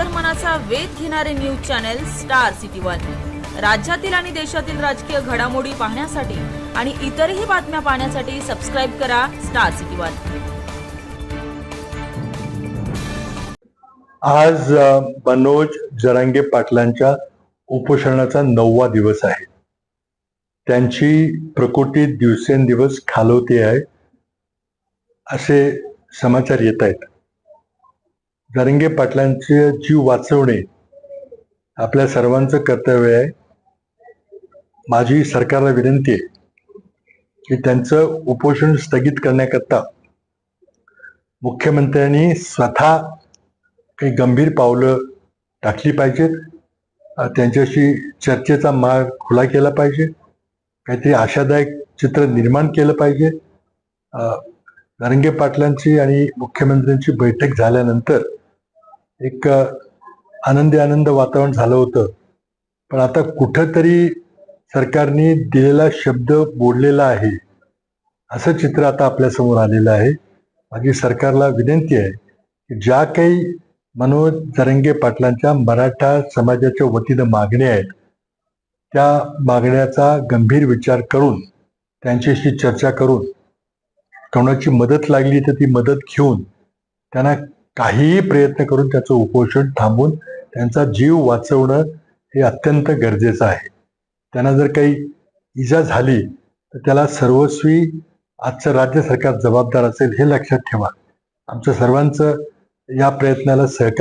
अंतर्मनाचा वेध घेणारे news channel star city one. राज्यातील आणि देशातील राजकीय घडामोडी पाहण्यासाठी आणि इतरही बातम्या पाहण्यासाठी सबस्क्राईब करा स्टार सिटी वन. आज मनोज जरांगे पाटलांच्या उपोषणाचा नववा दिवस आहे. त्यांची प्रकृती दिवसेंदिवस खालवते आहे असे समाचार येत आहेत. जरंगे पाटलांचे जीव वाचवणे आपल्या सर्वांचं कर्तव्य आहे. माझी सरकारला विनंती आहे की त्यांचं उपोषण स्थगित करण्याकरता मुख्यमंत्र्यांनी स्वतः काही गंभीर पावलं टाकली पाहिजेत. त्यांच्याशी चर्चेचा मार्ग खुला केला पाहिजे. काहीतरी आशादायक चित्र निर्माण केलं पाहिजे. नरंगे पाटलांची आणि मुख्यमंत्र्यांची बैठक झाल्यानंतर एक आनंदी आनंद वातावरण झालं होतं. पण आता कुठंतरी सरकारने दिलेला शब्द बोललेला आहे. असं चित्र आता आपल्यासमोर आलेलं आहे. माझी सरकारला विनंती आहे की ज्या काही मनोज जरंगे पाटलांच्या मराठा समाजाच्या वतीनं मागण्या आहेत त्या मागण्याचा गंभीर विचार करून त्यांच्याशी चर्चा करून कोणाची मदत लागली तर ती मदत घेऊन त्यांना काहीही प्रयत्न करून त्याचं उपोषण थांबून त्यांचा जीव वाचवणं हे अत्यंत गरजेचं आहे. त्यांना जर काही इजा झाली तर त्याला सर्वस्वी आजचं राज्य सरकार जबाबदार असेल हे लक्षात ठेवा. आमचं सर्वांचं या प्रयत्नाला सहकार्य